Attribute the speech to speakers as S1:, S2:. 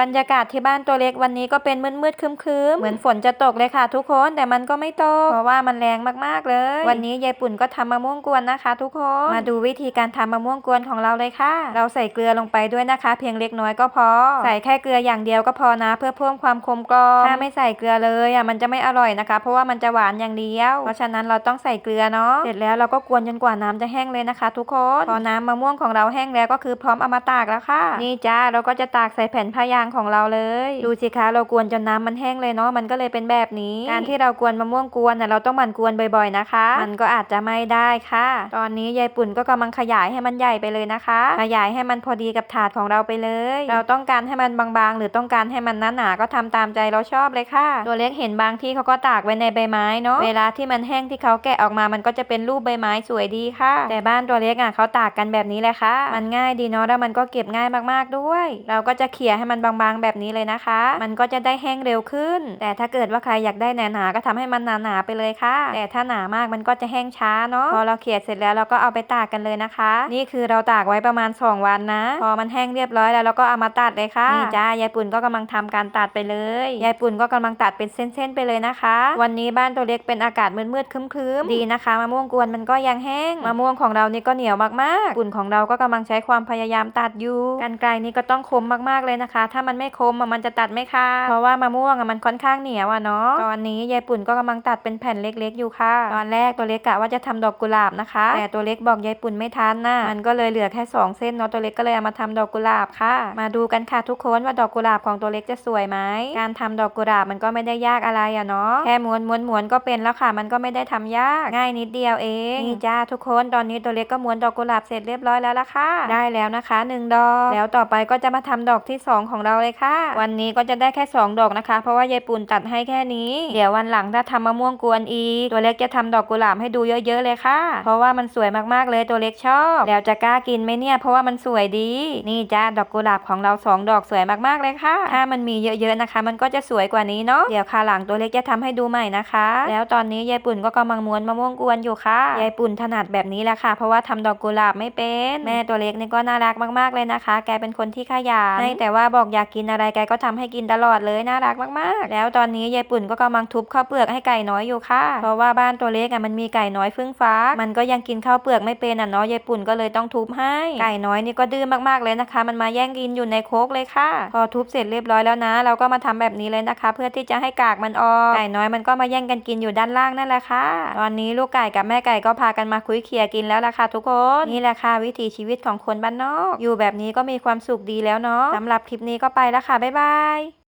S1: บรรยากาศที่บ้านตัวเล็กวันนี้ก็เป็นมืดๆครึมๆ เหมือนฝนจะตกเลยค่ะทุกคนแต่มันก็ไม่ตก เพราะว่ามันแรงมากๆเลย วันนี้ยายปุ่นก็ทำมะม่วงกวนนะคะ ทุกคน มาดูวิธีการทำมะม่วงกวนของเราเลยค่ะ เราใส่เกลือลงไปด้วยนะคะ เพียงเล็กน้อยก็พอ ใส่แค่เกลืออย่างเดียวก็พอนะ เพื่อเพิ่มความคมกรอบถ้าไม่ใส่เกลือเลยอะมันจะไม่อร่อยนะคะ เพราะว่ามันจะหวานอย่างเดียว เพราะฉะนั้นเราต้องใส่เกลือเนาะเสร็จแล้วเราก็กวนจนกว่าน้ำจะแห้งเลยนะคะ ทุกคนพอน้ำมะม่วงของเราแห้งแล้วก็คือพร้อมเอามาตากแล้วค่ะ นี่จ้าเราก็จะตากใส่แผ่นผ้ายางของเราเลยดูสิคะเรากวนจนน้ำมันแห้งเลยเนาะมันก็เลยเป็นแบบนี้การที่เรากวนมะม่วงกวนน่ะเราต้องหมั่นกวนบ่อยๆนะคะ มันก็อาจจะไม่ได้ค่ะ ตอนนี้ยายปุ่นก็กำลังขยายให้มันใหญ่ไปเลยนะคะ ขยายให้มันพอดีกับถาดของเราไปเลย เราต้องการให้มันบางๆ หรือต้องการให้มันหนาๆก็ทำตามใจเราชอบเลยค่ะ ตัวเล็กเห็นบางที่เขาก็ตากไว้ในใบไม้เนาะเวลาที่มันแห้งที่เขาแกะออกมามันก็จะเป็นรูปใบไม้สวยดีค่ะ แต่บ้านตัวเล็กอะเขาตากกันแบบนี้แหละค่ะ มันง่ายดีเนาะแล้วมันก็เก็บง่ายมากๆด้วย เราก็จะเขี่ยให้มันบางๆ แบบนี้เลยนะคะ มันก็จะได้แห้งเร็วขึ้น แต่ถ้าเกิดว่าใครอยากได้หนาๆก็ทำให้มันหนาๆไปเลยค่ะ แต่ถ้าหนามากมันก็จะแห้งช้าเนาะพอเราเขี่ยเสร็จแล้วเราก็เอาไปตากกันเลยนะคะ นี่คือเราตากไว้ประมาณ 2 วันนะ พอมันแห้งเรียบร้อยแล้วเราก็เอามาตัดเลยค่ะนี่จ้ายายปุ่นก็กำลังทำการตัดไปเลยยายปุ่นก็กำลังตัดเป็นเส้นๆไปเลยนะคะ วันนี้บ้านตัวเล็กเป็นอากาศมืดๆครึ้มๆดีนะคะมะม่วงกวนมันก็ยังแห้งมะม่วงของเรานี่ก็เหนียวมากๆปุ่นของเราก็กำลังใช้ความพยายามตัดอยู่กันไกลนี่ก็ต้องคมมากๆเลยนะคะถ้ามันไม่คมมันจะตัดไม่ค่ะเพราะว่ามะม่วงอะมันค่อนข้างเหนียวอะเนาะตอนนี้ยายปุ่นก็กำลังตัดเป็นแผ่นเล็กๆอยู่ค่ะ ตอนแรกตัวเล็กกะว่าจะทำดอกกุหลาบนะคะ แต่ตัวเล็กบอกยายปุ่นไม่ทันน่ะมันก็เลยเหลือแค่สองเส้นเนาะตัวเล็กก็เลยเอามาทำดอกกุหลาบค่ะ มาดูกันค่ะทุกคนว่าดอกกุหลาบของตัวเล็กจะสวยไหมการทำดอกกุหลาบมันก็ไม่ได้ยากอะไรอะเนาะแค่ม้วนม้วนม้วนก็เป็นแล้วค่ะ มันก็ไม่ได้ทำยากง่ายนิดเดียวเองนี่จ้าทุกคนตอนนี้ตัวเล็กก็ม้วนดอกกุหลาบเสร็จเรียบร้อยแล้วละค่ะ ได้แล้วนะคะหนึ่งดอกแล้วต่อไปก็จะมาทำดอกที่สองของเราเลยค่ะ วันนี้ก็จะได้แค่สองดอกนะคะ เพราะว่ายายปุ่นตัดให้แค่นี้ เดี๋ยววันหลังถ้าทำมะม่วงกวนอีกตัวเล็กจะทำดอกกุหลาบให้ดูเยอะๆเลยค่ะ เพราะว่ามันสวยมากๆเลยตัวเล็กชอบ แล้วจะกล้ากินไหมเนี่ย เพราะว่ามันสวยดี นี่จ้าดอกกุหลาบของเราสองดอกสวยมากๆเลยค่ะ ถ้ามันมีเยอะๆนะคะ มันก็จะสวยกว่านี้เนาะ เดี๋ยวคราหลังตัวเล็กจะทำให้ดูใหม่นะคะ แล้วตอนนี้ยายปุ่นก็กำลังม้วนมะม่วงกวนอยู่ค่ะ ยายปุ่นถนัดแบบนี้แหละค่ะ เพราะว่าทำดอกกุหลาบไม่เป็น แม่ตัวเล็กนี่ก็น่ารักมากๆเลยนะคะ แกเป็นคนที่ขยันให้แต่ว่าบอกอยากกินอะไรแกก็ทำให้กินตลอดเลยน่ารักมากๆ แล้วตอนนี้ยายปุ่นก็กำลังทุบข้าวเปลือกให้ไก่น้อยอยู่ค่ะ เพราะว่าบ้านตัวเล็กอะมันมีไก่น้อยฟึ่งฟ้า มันก็ยังกินข้าวเปลือกไม่เป็นอะเนาะยายปุ่นก็เลยต้องทุบให้ ไก่น้อยนี่ก็ดื้อมากๆเลยนะคะ มันมาแย่งกินอยู่ในโคกเลยค่ะ พอทุบเสร็จเรียบร้อยแล้วนะ เราก็มาทำแบบนี้เลยนะคะ เพื่อที่จะให้กากมันออกไก่น้อยมันก็มาแย่งกันกินอยู่ด้านล่างนั่นแหละค่ะ ตอนนี้ลูกไก่กับแม่ไก่ก็พากันมาคุยเคียกินแล้วล่ะค่ะทุกคนนี่แหละค่ะวิถีชีวิตของคนบ้านนอก อยู่แบบนี้ก็มีความสุขดีแล้วเนาะสำหรับคลิปนี้ก็ไปแล้วค่ะ บ๊ายบาย